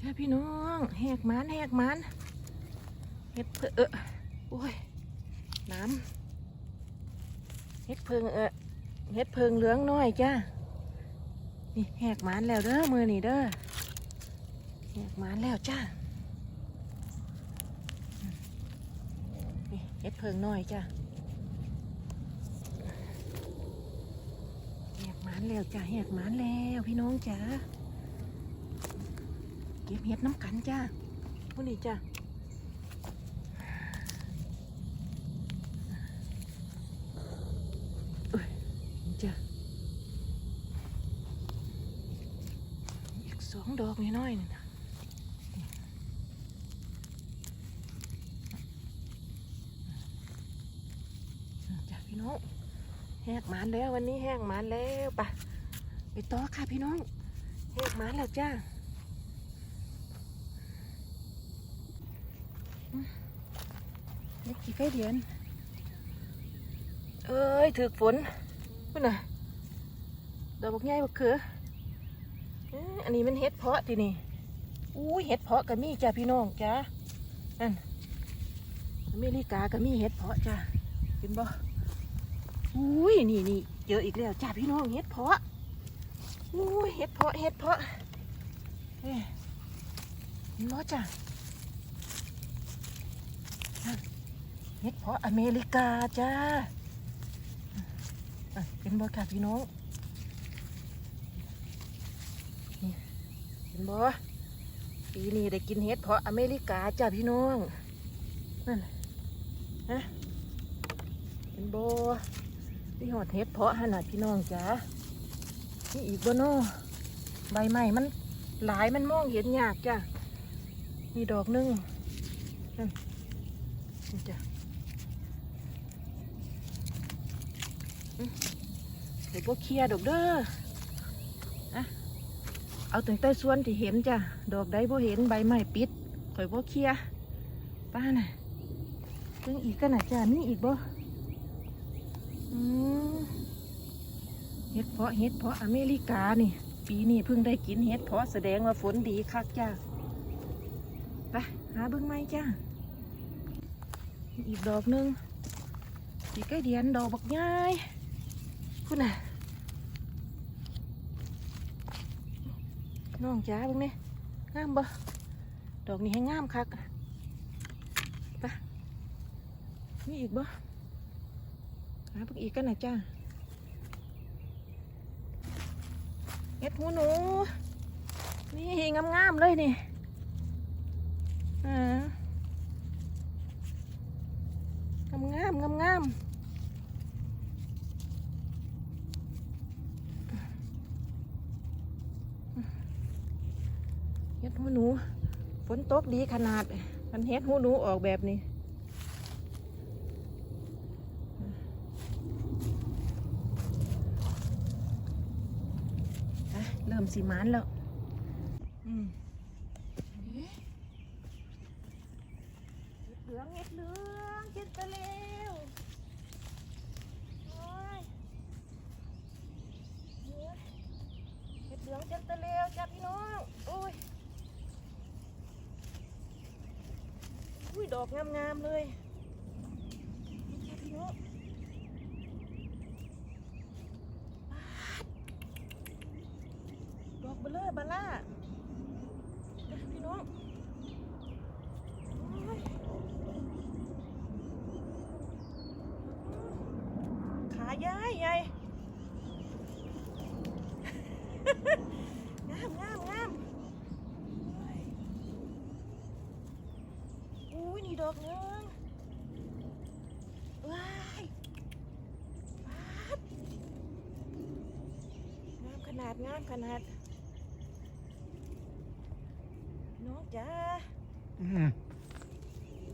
จ้าพี่น้องแหกมันแหกมันเฮ็ดเพื่อเออโอ้ยน้ำเฮ็ดเพิงเออเฮ็ดเพิงเหลืองน้อยจ้านี่แหกมันแล้วเด้อมือนี่เด้อแหกมันแล้วจ้านี่เฮ็ดเพิงน้อยจ้าแหกมันแล้วจ้าแหกมันแล้วพี่น้องจ้า เก็บเห็ดน้ำกันจ้าพวกนี้จ้าเอ้ยนี่จ้าอีกสองดอกน้อยๆนี่นะนี่จ้าพี่น้องแหกหมานแล้ววันนี้แหกหมานแล้วไปะไปต่อค่ะพี่น้องแหกหมานแล้วจ้า เล็ กี่ไก่เดียน เอ้ยถือฝนพุ่นน่ะดอกบักใหญ่บักเขืออันนี้มันเห็ดเพาะทีนี่อุ้ยเห็ดเพาะก็มีจ้ะพี่น้องจ้ะนั่นอเมริกาก็มีเห็ดเพาะจ้ะเห็นบ่อุ้ยนี่นี่เจออีกแล้วจ้ะพี่น้องเห็ดเพาะอุ้ยเห็ดเพาะเห็ดเพาะเอ้ยเห็นบ่จ้ะ เห็ ดเพาะอเมริกาจ้าเป็นบ่ค่ะพี่น้องนี่เห็นบ่ปีนี้ได้กินเห็ดเพาะอเมริกาจ้าพี่น้องนั่นนะฮะเห็นบ่ที่หอดเห็ดเพาะขนาดพี่น้องจ้านี่อีกบ่เนาะใบไม้มันหลายมันมองเห็นยากจ้านี่ดอกหนึงนั่นจ้ะ เดี๋ยวพวกเคลียดอกเด้ออะเอาถึงใต้ส่วนที่เห็นจ้ะ ดอกใดบ่เห็นใบไม้ปิดข่อยบ่เคลียป้าน่ะเพิ่งอีกกันน่ะจ้ะมีอีกบ่เห็ดเพาะเห็ดเพาะอเมริกานี่ ปีนี้เพิ่งได้กินเห็ดเพาะแสดงว่าฝนดีคักจ้ะไปหาเบิ่งไหมจ้ะอีกดอกหนึงสีใกล้เดียนดอกบักใหญ่คุณน่ะ น้องจ้าเบิ่งนี่งามบ่ดอกนี้ให้งามคักไปมีอีกบ่หาเบิ่งอีกกันนะจ้าเอ็ดหูหนู นี่งามๆเลยนี่อ่างามงามงามๆ เฮ็ด หูหนูฝนตกดีขนาดมันเฮ็ดหูหนูออกแบบนี้อ่เริ่มสีมันแล้ว อืมเอ๊ะเห็ดเหลืองเห็ดเหลืองเห็ดตะเลวโอ้ยเฮ้ยเห็ดเหลืองเจ็ดตะเลวจ้าพี่น้อง โอ้ย อุ้ย ดอกงามๆเลยนี่จ้าพี่น้องป๊าดดอกเบลเลอร์บาล่าจ้าพี่น้องโอ้ยขาใหญ่ใหญ่ งามงามงามโอ้ยอุ้ยนี่ดอกหนึงว้ายปาดงามขนาดงามขนาด น้องจ้าม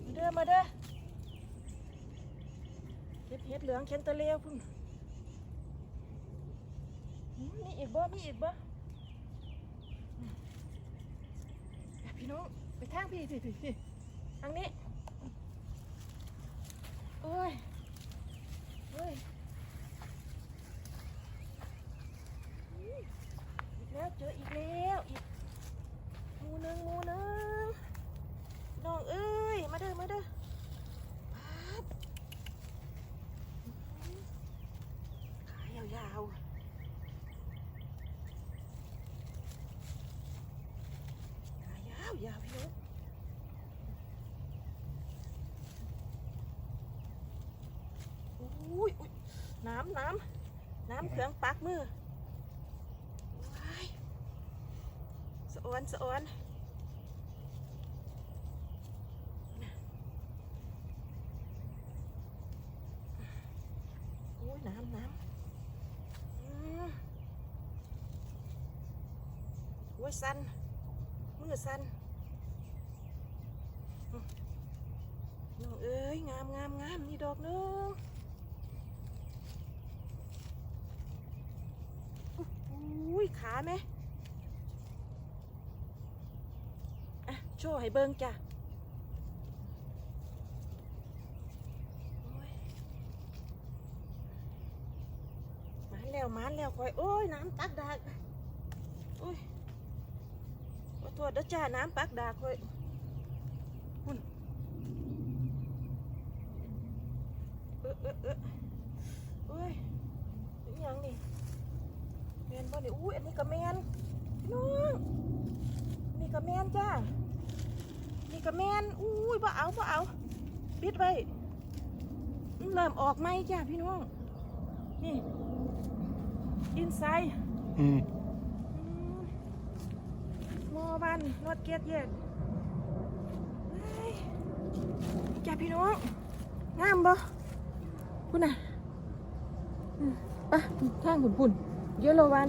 าเด้อมาเด้อเห็ดเห็ดเหลืองเชนตะเลียวพุ่นอืมมีอีกบ่ มีอีกบ่อืมอะพี่น้องไปทางพี่พี่พี่พี่ทางนี้ โอ้ยเอ้ยอีกแล้วเจออีกแล้วอีกมูนึงมูนึงน้องเอ้ยมาเด้อมาเด้อขายาวขายาวยาวพี่นุ๊กำน้ำน้ำเครื่องปักมือว้ายสะออนสะออนอุ้ยน้ำน้ำอืมโอ้ยสันมือสันน้องเอ้ยงามงามงามนี่ดอกนึงอุ้ย ขาไหมอะโชว์ให้เบิ่งจ้ะมาแล้วมาแล้วคอย โอ้ย น้ำตักดากโอ้ยขอโทษเด้อจ้า น้ำปักดากคอยหุ่นเออเออเออโอ้ยยังนี่ แมนบ่เนี่ยอุ้ยอันนี้ก็แมนพี่น้องอันนี่ก็แมนจ้านี่ก็แมนอุ้ยบ่เอาบ่เอาปิดไว้มันเริ่มออกไหมจ้าพี่น้องนี่อินไซด์ Mm. มอวันนวดเกียดเย็ดเฮ้ยจ้าพี่น้องงามบ่คุณน่ะอืมไปทางหุ่นหุ่นเยอะโลวัน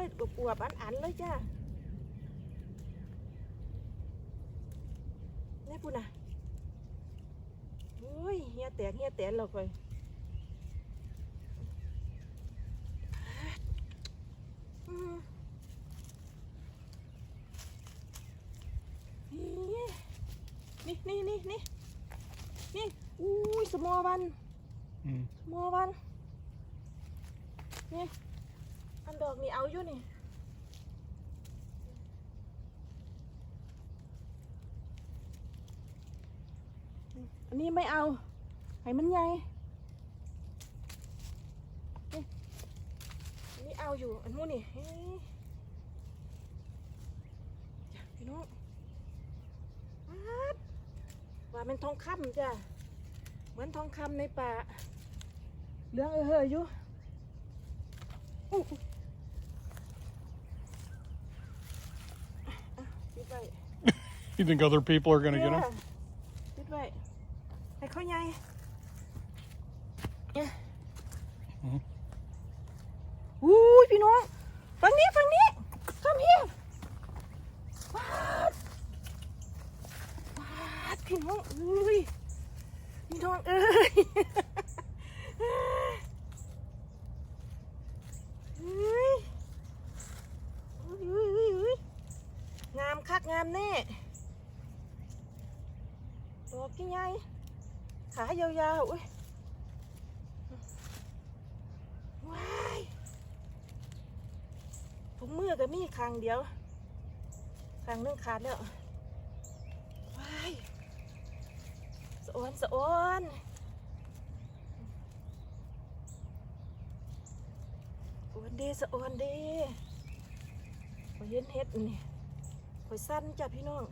เลยอวบๆอันๆเลยจ้ะนี่พูดนะโอ้ยเฮียแตกเฮียแตนเราคอยอืมนี่นี่นี่นี่นี่อุ้ยสมอวันสมอวันนี่ ดอกนี่เอาอยู่นี่อันนี้ไม่เอาให้มันใหญ่นี่อันนี้เอาอยู่ อันนู้นนี่เฮ้ยจ้ะพี่น้องว่าเป็นทองคำจ้ะ เหมือนทองคำในป่า เรื่องเออเฮออยู่อู้หูอะปิดไว้ You think other people are going to get them? ปิดไว้ให้เขาใหญ่เนี่ยอืออุ้ยพี่น้องฝั่งนี้ฝั่งนี้ทำเฮียปาดปาดพี่น้องอุ้ยพี่น้องเอ้ยเฮ้ยอุ้ยอุ้ยอุ้ยอุ้ยงามคักงามแน่ ดอกกี่ไงขายาวๆอุ้ยว้ายถุงมือก็มีคางเดียวคางนึงขาดแล้วว้ายสะออนสะออนสะออนดีสะออนดีพอเห็นเฮ็ดนี่คอยสั้นจ้ะพี่น้อง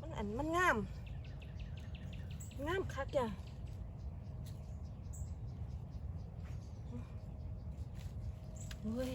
มันอันมันงาม งามคักจ้ะเฮ้ย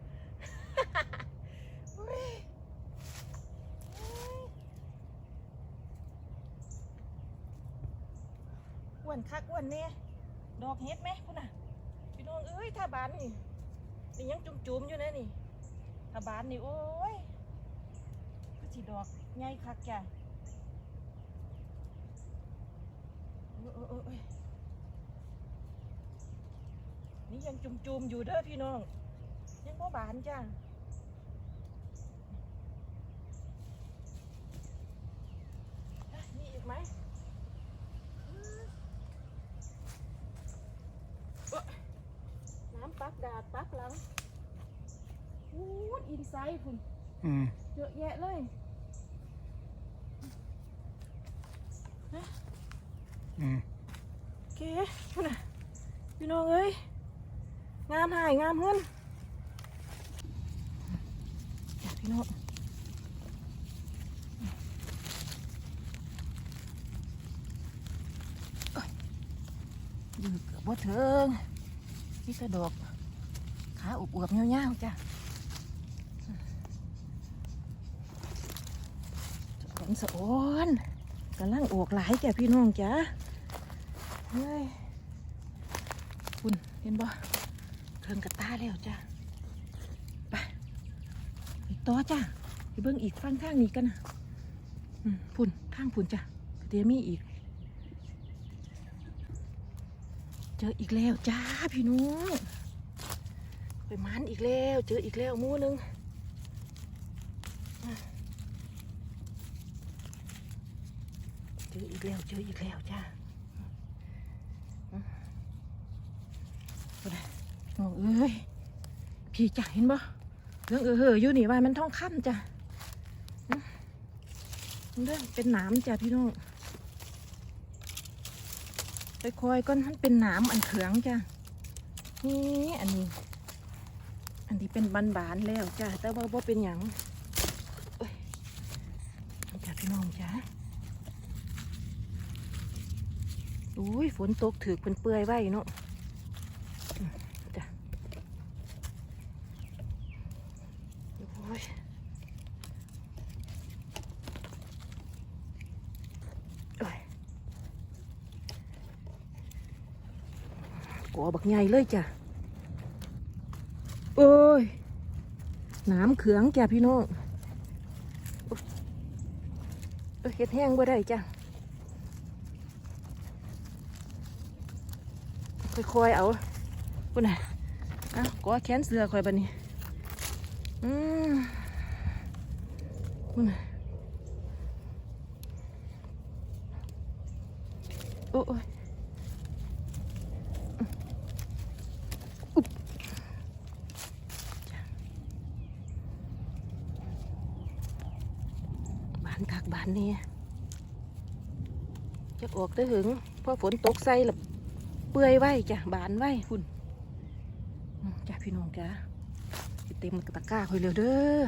อันนี่ยดอกเฮ็ดไหมพุ่นน่ะพี่น้องเอ้ยถ้าบานนี่นี่ยังจุ่มๆอยู่นะนี่ถ้าบานนี่โอ้ยก็สิดอกใหญ่คักจ้ะโอ้ยโอ้ยโอ้ยโอ้ยนี่ยังจุ่มๆอยู่เด้อพี่น้อง ยังบ่บานจ้ะอ่อีกไหมอืมโอ๊ะน้ำปักดาดปักหลังอู้ ดอินไซด์คุณ Mm. เยอะแยะเลย Mm. โอเคคุณน่ะพี่น้องเอ้ยงามหายงามเงินจ้ะพี่น้องเอ้ยยืดเกือบบ่ถึงนี่กระดอกขาอวบๆเงี้ยวๆจ้ะ สอนสะอ้อนกำลังออกหลายจ้ะพี่น้องจ้ะเฮ้ยคุณเห็นบ่เทิงกระตาแล้วจ้ะไปอีกต่อจ้ะไปเบิ่งอีกฟังทางนี้กันนะพุ่นทางพุ่นจ้ะเดี๋ยมีอีก เจออีกแล้วจ้าพี่น้องไปมันอีกแล้ว เจออีกแล้วมูหนึงอะ เจออีกแล้วเจออีกแล้วจ้าโอ้เอ้ยพี่จ๋าเห็นบ่เรื่องเออเฮออยู่นี่ว่ามันท้องค่ำจ้ะอื้อมันเรื่องเป็นหนามจ้ะพี่น้องไปคอยก้อนมันเป็นหนามอันเขืองจ้ะนี่อันนี้ อันนี้เป็นบานบานๆแล้วจ้ะแต่ว่าบ่เป็นหยังเอ้ยจ้ะพี่น้องจ้ะ อุ้ยฝนตกถือเป็นเปื่อยไว้เนาะจ้ะโอ้ยโอ้ยกัวบักใหญ่เลยจ้ะโอ้ยน้ำเขืองจ้ะพี่น้องเอ้ยเฮ็ดแห้งบ่ได้จ้ะ ค่อยๆเอาปุ่นน่ะอะก็แขนเสือคอยบันนี้อืมปุ่นน่ะโอ้โอ้ยบ้านคักบานนี่จะออกได้ถึงพอฝนตกใส่ละ เปื่อยไว้จ้ะบานไว้พุ่นจ้าพี่น้องจ้าเต็มตะกร้าคอยเร็วเด้อ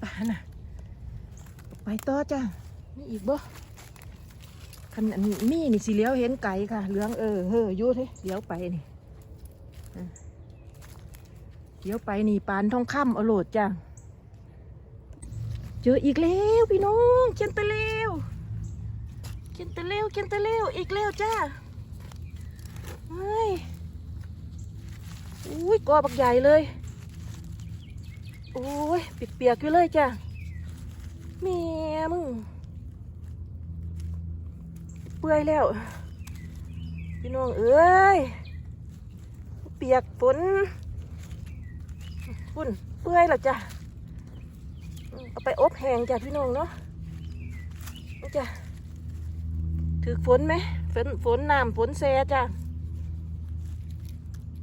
ไปน่ะไปต่อจ้านี่อีกบ่คันมีนี่สิเลี้ยวเห็นไก่ค่ะ เหลืองเออเฮ้ออยุดเฮ้เลี้ยวไปนี่เลี้ยวไปนี่ปานทองคำอโลดจ้าเจออีกแล้วพี่น้องเจนตะเล วเจนตะเลวเจนตะเลวอีกแล้วจ้าเฮ้ยอุ้ยกอบักใหญ่เลยโอ้ยเปียกๆอยู่เลยจ้ะแม่มึงเปื่อยแล้ว พี่น้องเอ้ยเปียกฝนฝุ่นเปื่อยแล้วจ้ะเอาไปอบแห้งจ้ะพี่น้องเนาะจ้ะ ถือฝนไหมฝนฝนน้ำฝนแซจ้ะ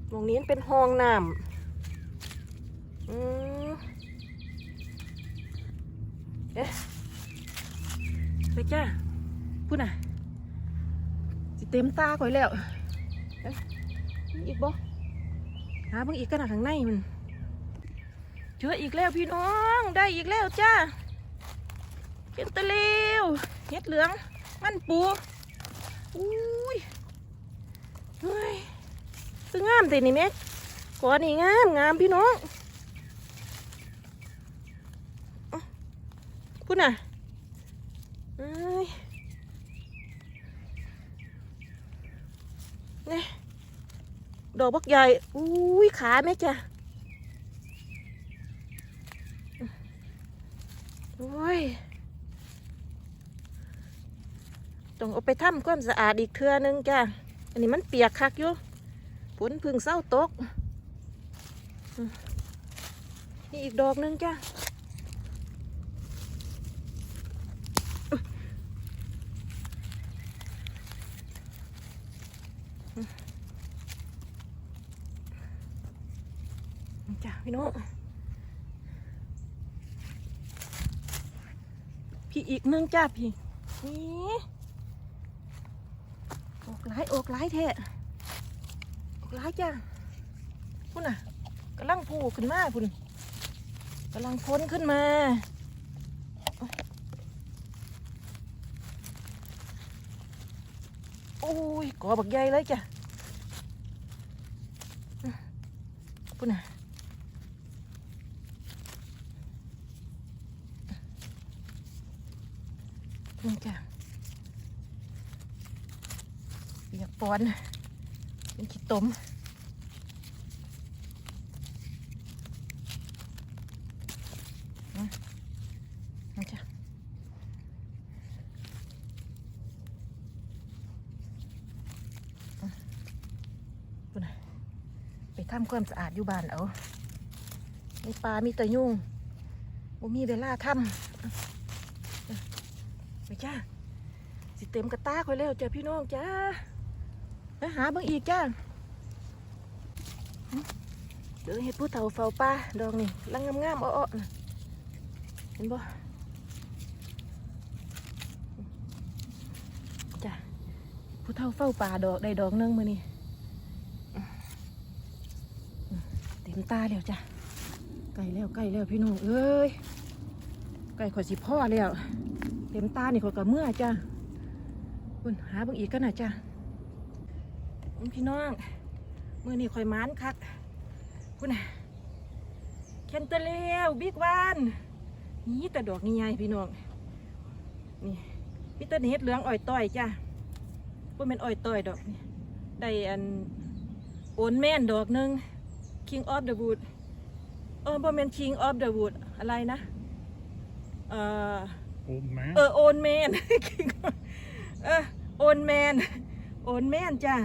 ตรงนี้เป็นห้องน้ำอืมเอ๊ะไปจ้าพูดน่ะสิเต็มตาก่อยแล้วเอ๊ะมีอีกบ่หาเบิ่งอีกกันนะข้างในมันเจออีกแล้วพี่น้องได้อีกแล้วจ้าเก็นตะเลวเห็ดเหลือง มันปูอุ้ยเฮ้ยคืองามสินี่แม็กก่อนี่งามงามพี่น้องอ๊ะพูดน่ะเอ้ยนี่ดอกบักใหญ่ อุ้ยขาแม่จ้ะโอ้ย ต้องเอาไปทำความสะอาดอีกเทื่อนึงจ้ะอันนี้มันเปียกคักอยู่ฝนพึ่งเศร้าตก นี่อีกดอกหนึงจ้ะจ้ะพี่น้องพี่อีกหนึงจ้ะพี่นี่ายออกหลายแท้ออกหลายจ้าพุ่นน่ะกำลังผูขึ้นมาพุ่นกำลังพ้นขึ้นมาโอ้ยกอบักใหญ่เลยจ้ะพุ่นน่ะนี่จ้ะ เปียกป อน เป็นขี้ตมนะนะจ๊ะอืมพูดนะไปทำความสะอาดอยู่บ้านเอาในปลา มีต่ยุงบ่มีเวลาทำไปจ้า สิเต็มกระตาคอยแล้วจ้ะพี่น้องจ้า ไปหาเบิ่งอีกจ้าเดี๋ยวเห็ดผู้เฒ่าเฝ้าป่าดอกนี่ลังงามๆอ้อๆนะเห็นบ่จ้ะผู้เฒ่าเฝ้าป่าดอกได้ดอกนึงมื้อนี้เต็มตาแล้วจ้ะใกล้แล้วใกล้แล้วพี่น้องเอ้ยใกล้ขอยสิพ่อแล้ว เต็มตานี่ขอยก็เมื่อจ้ะคุณหาเบิ่งอีกกันนะจ้ะ พี่น้องมือนี่ข่อยหมานคักคุณน่ะแคนเตอร์เลวบิ๊กวานนี่แต่ดอกนี่ใหญ่พี่น้องนี่มีแต้นเฮ็ดเหลืองอ่อยต้อยจ้ะว่าเป็นอ่อยต้อยดอกนี่ได้อันโอนแม่นดอกหนึง King of the Wood เออบ่แม่น King of the Wood อะไรนะเอ่อ Old man. เออโอนแมนเออโอนแมนโอนแมนจ้ะ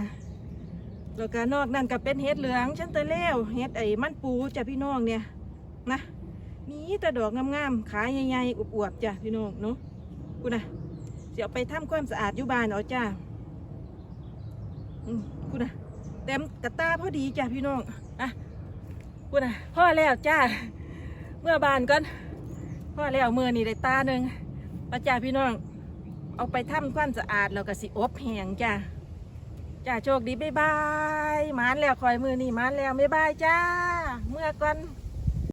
แล้วก็นอกนั้นก็เป็นเฮ็ดเหลืองชั้นตะเลวเฮ็ดไอ้มันปูจ้ะพี่น้องเนี่ยนะมีแต่ดอกงามๆขายใหญ่ๆอวบๆจ้ะพี่น้องเนาะกูนะเดี๋ยวไปทำความสะอาดอยู่บ้านเอาจ้ะอืมกูนะเต็มกระตาพอดีจ้ะพี่น้องอะกูนะพ่อแล้วจ้าเมื่อบานก่อนพ่อแล้วมือนี่ได้ตาหนึ่งป้าจ่าพี่น้อง เอาไปทำความสะอาดแล้วก็สิอบแห้งจ้า จ้าโชคดีบ๊ายบายมานแล้วคอยมือนี่มานแล้วบ๊ายบายจ้า เมื่อก่อน